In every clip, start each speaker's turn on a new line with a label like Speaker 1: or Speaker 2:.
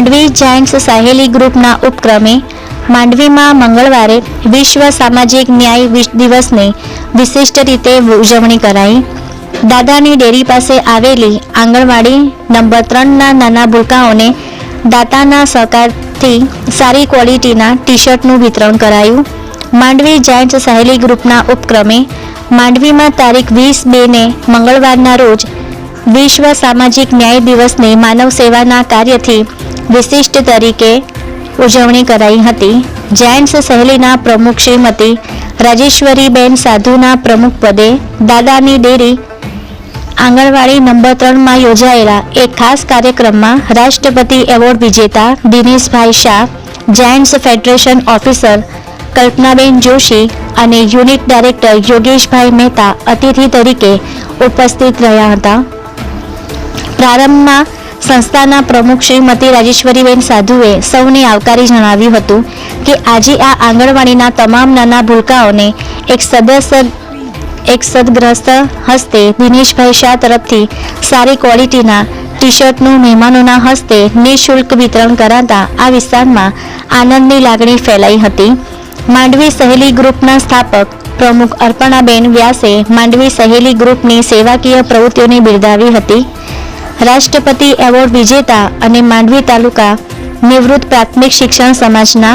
Speaker 1: Mandvi Giants સહેલી ગ્રુપના ઉપક્રમે માંડવીમાં મંગળવારે વિશ્વ સામાજિક ન્યાય દિવસની વિશિષ્ટ રીતે ઉજવણી કરાઈ. દાદાની ડેરી પાસે આવેલી આંગણવાડી નંબર ત્રણના નાના ભૂલકાઓને દાતાના સહકારથી સારી ક્વોલિટીના ટી શર્ટનું વિતરણ કરાયું. માંડવી જાયન્ટ્સ સહેલી ગ્રુપના ઉપક્રમે માંડવીમાં તારીખ વીસ બેને મંગળવારના રોજ વિશ્વ સામાજિક ન્યાય દિવસની માનવ સેવાના કાર્યથી વિશિષ્ટ તરીકે ઉજવણી કરાઈ હતી. જાયન્ટ્સ સહેલીના પ્રમુખ શ્રીમતી રાજેશ્વરીબેન સાધુના પ્રમુખ પદે દાદાની ડેરી આંગણવાડી નંબર ત્રણમાં યોજાયેલા એક ખાસ કાર્યક્રમમાં રાષ્ટ્રપતિ એવોર્ડ વિજેતા Dineshbhai Shah giants federation officer Kalpanaben Joshi અને યુનિટ ડાયરેક્ટર યોગેશભાઈ મહેતા અતિથિ તરીકે ઉપસ્થિત રહ્યા હતા. પ્રારંભમાં સંસ્થાના પ્રમુખ શ્રીમતી રાજેશ્વરીબેન સાધુએ સૌને આવકારી જણાવ્યું હતું કે આજે આ આંગણવાડીના તમામ નાના ભૂલકાઓને એક સદસ્ય એક સદગ્રસ્ત હસ્તે દિનેશભાઈ શાહ તરફથી સારી ક્વોલિટીના ટી શર્ટનું મહેમાનોના હસ્તે નિઃશુલ્ક વિતરણ કરાતા આ વિસ્તારમાં આનંદની લાગણી ફેલાઈ હતી. માંડવી સહેલી ગ્રુપના સ્થાપક પ્રમુખ અર્પણાબેન વ્યાસે માંડવી સહેલી ગ્રુપની સેવાકીય પ્રવૃત્તિઓને બિરદાવી હતી. રાષ્ટ્રપતિ એવોર્ડ વિજેતા અને માંડવી તાલુકા નિવૃત્ત પ્રાથમિક શિક્ષણ સમાજના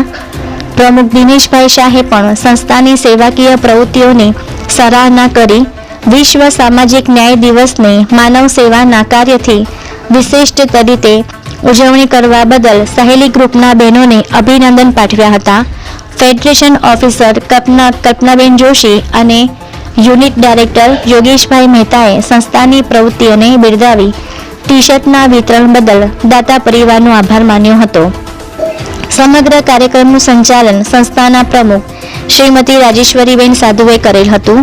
Speaker 1: પ્રમુખ દિનેશભાઈ શાહે પણ સંસ્થાની સેવાકીય પ્રવૃત્તિઓની સરાહના કરી વિશ્વ સામાજિક ન્યાય દિવસને માનવ સેવાના કાર્યથી વિશિષ્ટ તરીકે ઉજવણી કરવા બદલ સહેલી ગ્રુપના બહેનોને અભિનંદન પાઠવ્યા હતા. ફેડરેશન ઓફિસર કલ્પના, કલ્પનાબેન જોશી અને યુનિટ ડાયરેક્ટર યોગેશભાઈ મહેતાએ સંસ્થાની પ્રવૃત્તિઓને બિરદાવી ટી શર્ટના વિતરણ બદલ દાતા પરિવારનો આભાર માન્યો હતો. સમગ્ર કાર્યક્રમનું સંચાલન સંસ્થાના પ્રમુખ શ્રીમતી રાજેશ્વરીબેન સાધુએ કરેલ હતું,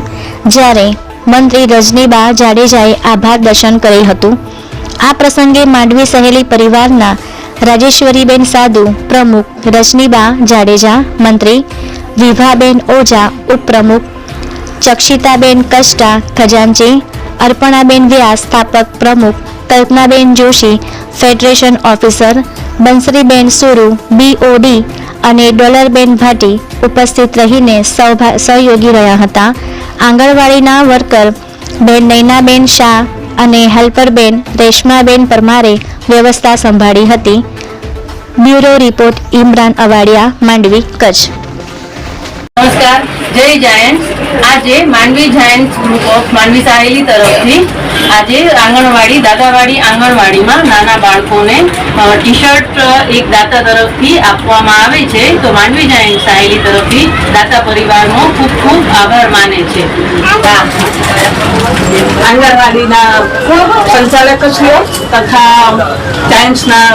Speaker 1: જ્યારે મંત્રી રજનીબા જાડેજાએ આભાર દર્શન કરેલ હતું. આ પ્રસંગે માંડવી સહેલી પરિવારના રાજેશ્વરીબેન સાધુ, પ્રમુખ રજનીબા જાડેજા, મંત્રી વિભાબેન ઓઝા, ઉપપ્રમુખ ચક્ષિતાબેન કષ્ટા, ખજાનચી, અર્પણાબેન વ્યાસ, સ્થાપક પ્રમુખ Kalpanaben Joshi, federation officer, Bansariben Suru BOD અને ડોલરબેન ભાટી ઉપસ્થિત રહીને સહયોગી રહ્યા હતા. આંગણવાડીના વર્કર બેન નૈનાબેન શાહ અને હેલ્પરબેન રેશમાબેન પરમારે વ્યવસ્થા સંભાળી હતી. Bureau report, Imran Awadiya, Mandvi, Kutch.
Speaker 2: નમસ્કાર, જય જાયન્ટ્સ આજે Mandvi giants group of Mandvi Saheli તરફથી આજે આંગણવાડી, દાદાવાડી આંગણવાડીમાં નાના બાળકોને ટી શર્ટ એક દાતા તરફથી આપવામાં આવે છે. તો માંડવી જાયન્ટ્સ સાહેલી તરફથી દાતા પરિવારનો ખૂબ ખૂબ આભાર માને છે.
Speaker 3: આંગણવાડીના સંચાલકશ્રીઓ તથા ટાઈમ્સના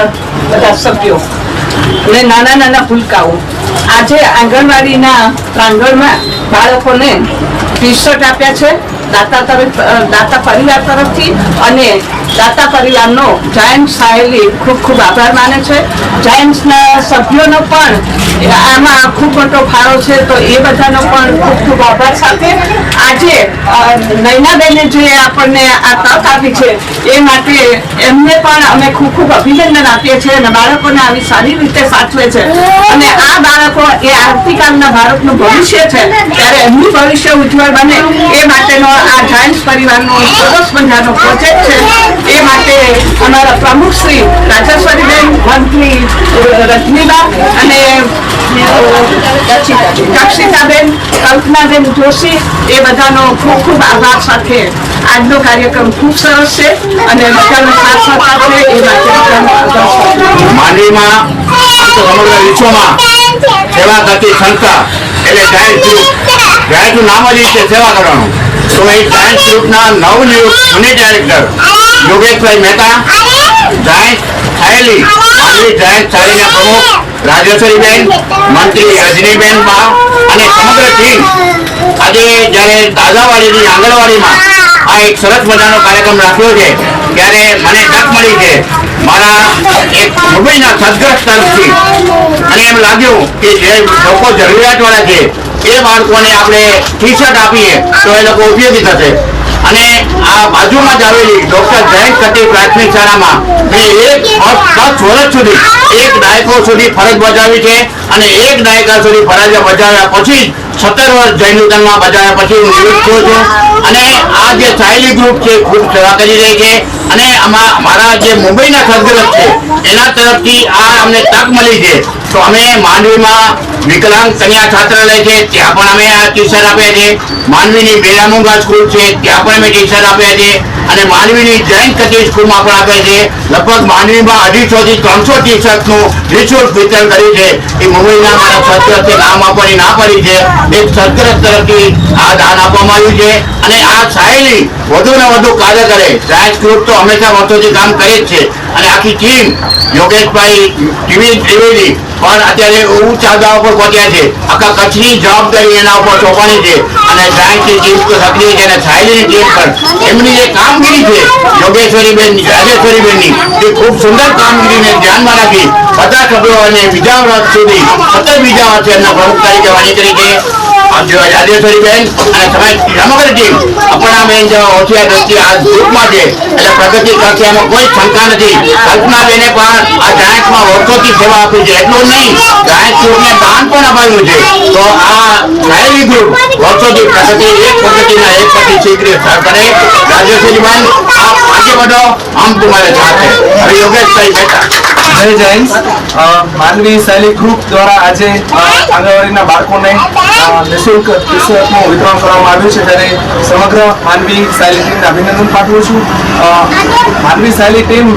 Speaker 3: બધા સભ્યો અને નાના નાના ભૂલકાઓ. આજે આંગણવાડીના પ્રાંગણમાં બાળકોને ટી આપ્યા છે. દાતા તરફ દાતા પરિવાર તરફથી અને દાતા પરિવારનો જાયન્ટ સાહેલી ખૂબ ખૂબ આભાર માને છે. જાયન્ટ્સના સભ્યોનો પણ આમાં ખૂબ મોટો ફાળો છે, તો એ બધાનો પણ ખૂબ ખૂબ આભાર સાથે. આજે નૈનાબેને જે આપણને આ તક આપી છે, એ માટે એમને પણ અમે ખૂબ ખૂબ અભિનંદન આપીએ છીએ અને બાળકોને આવી સારી રીતે સાચવે છે. અને આ બાળકો એ આવતીકાલના ભારતનું ભવિષ્ય છે. ત્યારે એમનું ભવિષ્ય ઉજ્જવળ બને, એ માટેનો આ જાયન્સ પરિવારનો સરસ મજાનો પ્રોજેક્ટ છે. એ માટે અમારા પ્રમુખ શ્રી રાજેશ્વરીબેન મંત્રી રજનીબા અને દક્ષિતાબેન કલ્પનાબેન જોશી, એ બધાનો ખૂબ ખૂબ આભાર સાથે આજનો કાર્યક્રમ ખૂબ સરસ છે અને બધાનો સાથ સહકાર છે એ માટે
Speaker 4: માંડવીમાં સમગ્ર વિશ્વમાં સેવા કરતી સંસ્થા, એટલે જાયન્ટ ગ્રુપ જાયન્ટનું નામ જ છે, સેવા કરવાનું. તો એ જાયન્ટ ગ્રુપના નવનિયુક્ત મને ડાયરેક્ટર યોગેશભાઈ મહેતા જાયન્ટ થાયેલી માંડવી જાયન્ટ સાયલીના પ્રમુખ, રાજેશ્વરીબેન, મંત્રી રજનીબેન બા અને સમગ્ર ટીમ આજે જ્યારે દાદાવાડીની આંગણવાડીમાં આ એક સરસ મજાનો કાર્યક્રમ રાખ્યો છે, ત્યારે મને તક મળી છે. મારા એક મુંબઈના સદગ્રસ્ત તરફથી અને એમ લાગ્યું કે જે લોકો જરૂરિયાતવાળા છે એ બાળકોને આપણે ટી શર્ટ આપીએ તો એ લોકો ઉપયોગી થશે. અને આ બાજુમાં જ આવેલી ડોક્ટર જયંત કટી પ્રાથમિક શાળામાં મેં એક દસ વર્ષ સુધી એક દાયકો સુધી ફરજ બજાવી છે અને એક દાયકા સુધી ફરજ બજાવ્યા પછી સત્તર વર્ષ જૈનુતનમાં બજાવ્યા પછી હું નિવૃત્ત થયો છું. અને આ જે સાયલી ગ્રુપ છે ખૂબ સેવા કરી રહી છે. અને આમાં મારા જે મુંબઈના સદગ્રસ્ત છે એના તરફથી આ અમને તક મળી છે. તો અમે માંડવીમાં વિકલાંગ કન્યા છાત્રાલય છે, ત્યાં પણ અમે આ ટ્યુશન આપ્યા છે. માંડવીની બેલામુંગા સ્કૂલ છે, ત્યાં પણ અમે ટ્યુશન આપ્યા છે. અને માંડવીની જૈન કચેરી સ્કૂલમાં પણ આપ્યા છે. લગભગ માંડવીમાં અઢીસો થી ત્રણસો ટ્યુશન શર્ટનું નિઃશુલ્ક વિતરણ કર્યું છે. એ મુંબઈના મારા સદગ્રસ્તે નામ આપવાની ના પડી છે. એક સદગ્રસ્ત તરફથી આ દાન આપવામાં આવ્યું છે. અને આ શાયરી વધુ ને વધુ કાર્ય કરે. રાજ ગ્રુપ તો હંમેશા વર્ષોથી કામ કરે જ છે. અને આખી ટીમ યોગેશભાઈ ત્રિવેદી, પણ અત્યારે ઊંચા દાવા ઉપર પહોંચ્યા છે. આખા કચ્છની જવાબદારી એના ઉપર સોંપાણી છે. અને સાયન્સની ટીમ તો સક્રિય છે અને સાયલીની ટીમ પણ એમની જે કામગીરી છે, યોગેશ્વરીબેન રાજેશ્વરીબેનની, એ ખૂબ સુંદર કામગીરીને ધ્યાનમાં રાખી. બધા સભ્યો અને બીજા વર્ષ સુધી, સતત બીજા વર્ષે એમના પ્રમુખ તરીકે વાણી કરી આમ જો છે. એટલું નહીં, ગાયક ગ્રુપને દાન પણ અપાયું છે. તો આ ગાયવી ગ્રુપ વર્ષોથી પ્રગતિ, એક પ્રગતિના એક પછી શીઘ્ર સર કરે રાજેશ્વરી બેન, આપ આગે વધો આમ તમારે સાથે યોગેશભાઈ બેઠા.
Speaker 5: જય જૈન માનવી શૈલી ગ્રુપ દ્વારા આજે આંગણવાડીના બાળકોને નિઃશુલ્ક પુસ્તકનું વિતરણ કરવામાં આવ્યું છે. ત્યારે સમગ્ર માનવી શૈલી ટીમને અભિનંદન પાઠવું છું. માનવી શૈલી ટીમ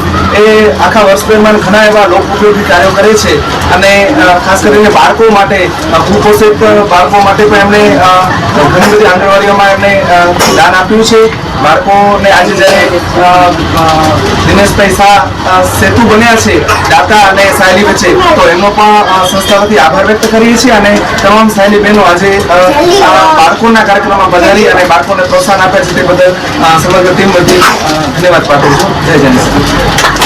Speaker 5: એ આખા વર્ષ દરમિયાન ઘણા એવા ઉપયોગી કાર્યો કરે છે. અને ખાસ કરીને બાળકો માટે કુપોષિત બાળકો માટે પણ એમણે ઘણી બધી આંગણવાડીઓમાં એમણે દાન આપ્યું છે. બાળકોને આજે જ્યારે દિનેશભાઈ શાહ સેતુ બન્યા છે દાતા અને સાયલી વચ્ચે, તો એમનો પણ સંસ્થા વતી આભાર વ્યક્ત કરીએ છીએ અને તમામ સાયલી બહેનો આજે બાળકોના કાર્યક્રમમાં પધારી અને બાળકોને પ્રોત્સાહન આપે છે તે બદલ સમગ્ર ટીમ વતી ધન્યવાદ પાઠવું છું. જય જય